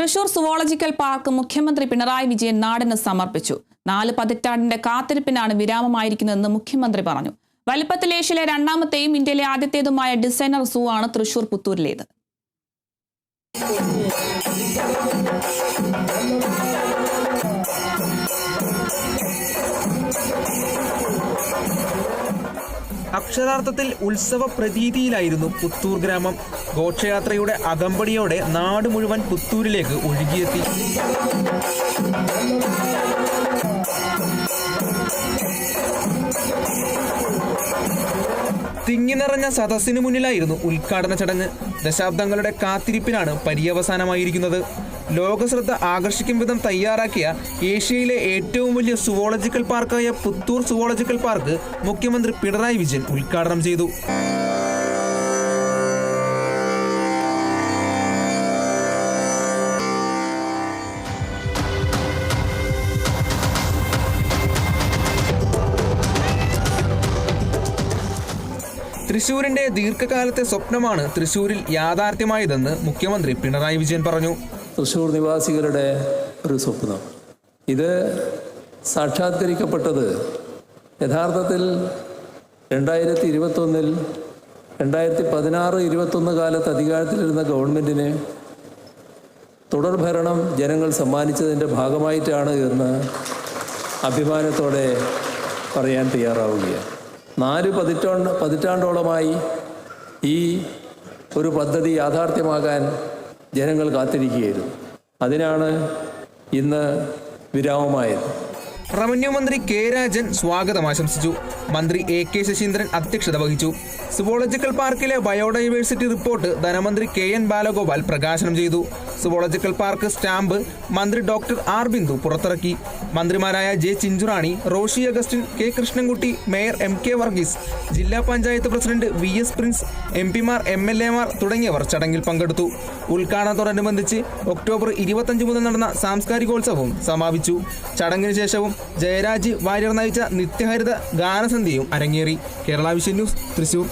Thrissur zoological park മുഖ്യമന്ത്രി പിണറായി വിജയൻ നാടിന് സമർപ്പിച്ചു. നാല് പതിറ്റാണ്ടിന്റെ കാത്തിരിപ്പിനാണ് വിരാമമായിരിക്കുന്നതെന്ന് മുഖ്യമന്ത്രി പറഞ്ഞു. വലിപ്പത്തിൽ ഏഷ്യയിലെ രണ്ടാമത്തെയും ഇന്ത്യയിലെ ആദ്യത്തേതുമായ ഡിസൈനർ സൂ ആണ് തൃശൂർ പുത്തൂരിലേത്. അക്ഷരാർത്ഥത്തിൽ ഉത്സവ പ്രതീതിയിലായിരുന്നു പുത്തൂർ ഗ്രാമം. ഘോഷയാത്രയുടെ അകമ്പടിയോടെ നാട് മുഴുവൻ പുത്തൂരിലേക്ക് ഒഴുകിയെത്തി. തിങ്ങി നിറഞ്ഞ സദസ്സിനു മുന്നിലായിരുന്നു ഉദ്ഘാടന ചടങ്ങ്. ദശാബ്ദങ്ങളുടെ കാത്തിരിപ്പിനാണ് പര്യവസാനമായിരിക്കുന്നത്. ലോകശ്രദ്ധ ആകർഷിക്കും വിധം തയ്യാറാക്കിയ ഏഷ്യയിലെ ഏറ്റവും വലിയ സുവോളജിക്കൽ പാർക്കായ പുത്തൂർ സുവോളജിക്കൽ പാർക്ക് മുഖ്യമന്ത്രി പിണറായി വിജയൻ ഉദ്ഘാടനം ചെയ്തു. തൃശൂരിന്റെ ദീർഘകാലത്തെ സ്വപ്നമാണ് തൃശൂരിൽ യാഥാർത്ഥ്യമായതെന്ന് മുഖ്യമന്ത്രി പിണറായി വിജയൻ പറഞ്ഞു. തൃശ്ശൂർ നിവാസികളുടെ ഒരു സ്വപ്നം. ഇത് സാക്ഷാത്കരിക്കപ്പെട്ടത് യഥാർത്ഥത്തിൽ രണ്ടായിരത്തി ഇരുപത്തൊന്നിൽ രണ്ടായിരത്തി പതിനാറ് ഇരുപത്തൊന്ന് കാലത്ത് അധികാരത്തിലിരുന്ന ഗവൺമെന്റിന് തുടർഭരണം ജനങ്ങൾ സമ്മാനിച്ചതിന്റെ ഭാഗമായിട്ടാണ് എന്ന് അഭിമാനത്തോടെ പറയാൻ തയ്യാറാവുകയാണ്. നാല് പതിറ്റാണ്ട് പതിറ്റാണ്ടോളമായി ഈ ഒരു പദ്ധതി യാഥാർത്ഥ്യമാകാൻ ജനങ്ങൾ കാത്തിരിക്കുകയായിരുന്നു. അതിനാണ് ഇന്ന് വിരാമമായത്. റവന്യൂ മന്ത്രി കെ രാജൻ സ്വാഗതം ആശംസിച്ചു. മന്ത്രി എ കെ ശശീന്ദ്രൻ അധ്യക്ഷത വഹിച്ചു. സുവോളജിക്കൽ പാർക്കിലെ ബയോഡൈവേഴ്സിറ്റി റിപ്പോർട്ട് ധനമന്ത്രി കെ എൻ ബാലഗോപാൽ പ്രകാശനം ചെയ്തു. സുവോളജിക്കൽ പാർക്ക് സ്റ്റാമ്പ് മന്ത്രി ഡോക്ടർ ആർ ബിന്ദു പുറത്തിറക്കി. മന്ത്രിമാരായ J Chinchurani Roshy Augustine K Krishnankutty mayor M K Varghese ജില്ലാ panchayat president V S Prince M പിമാർ എം എൽ എമാർ തുടങ്ങിയവർ ചടങ്ങിൽ പങ്കെടുത്തു. ഉദ്ഘാടനത്തോടനുബന്ധിച്ച് ഒക്ടോബർ ഇരുപത്തഞ്ച് മുതൽ നടന്ന സാംസ്കാരികോത്സവവും സമാപിച്ചു. ചടങ്ങിന് ശേഷവും ജയരാജ് വാര്യർ നയിച്ച നിത്യഹരിത ഗാനസന്ധ്യയും അരങ്ങേറി. Kerala vision news Thrissur.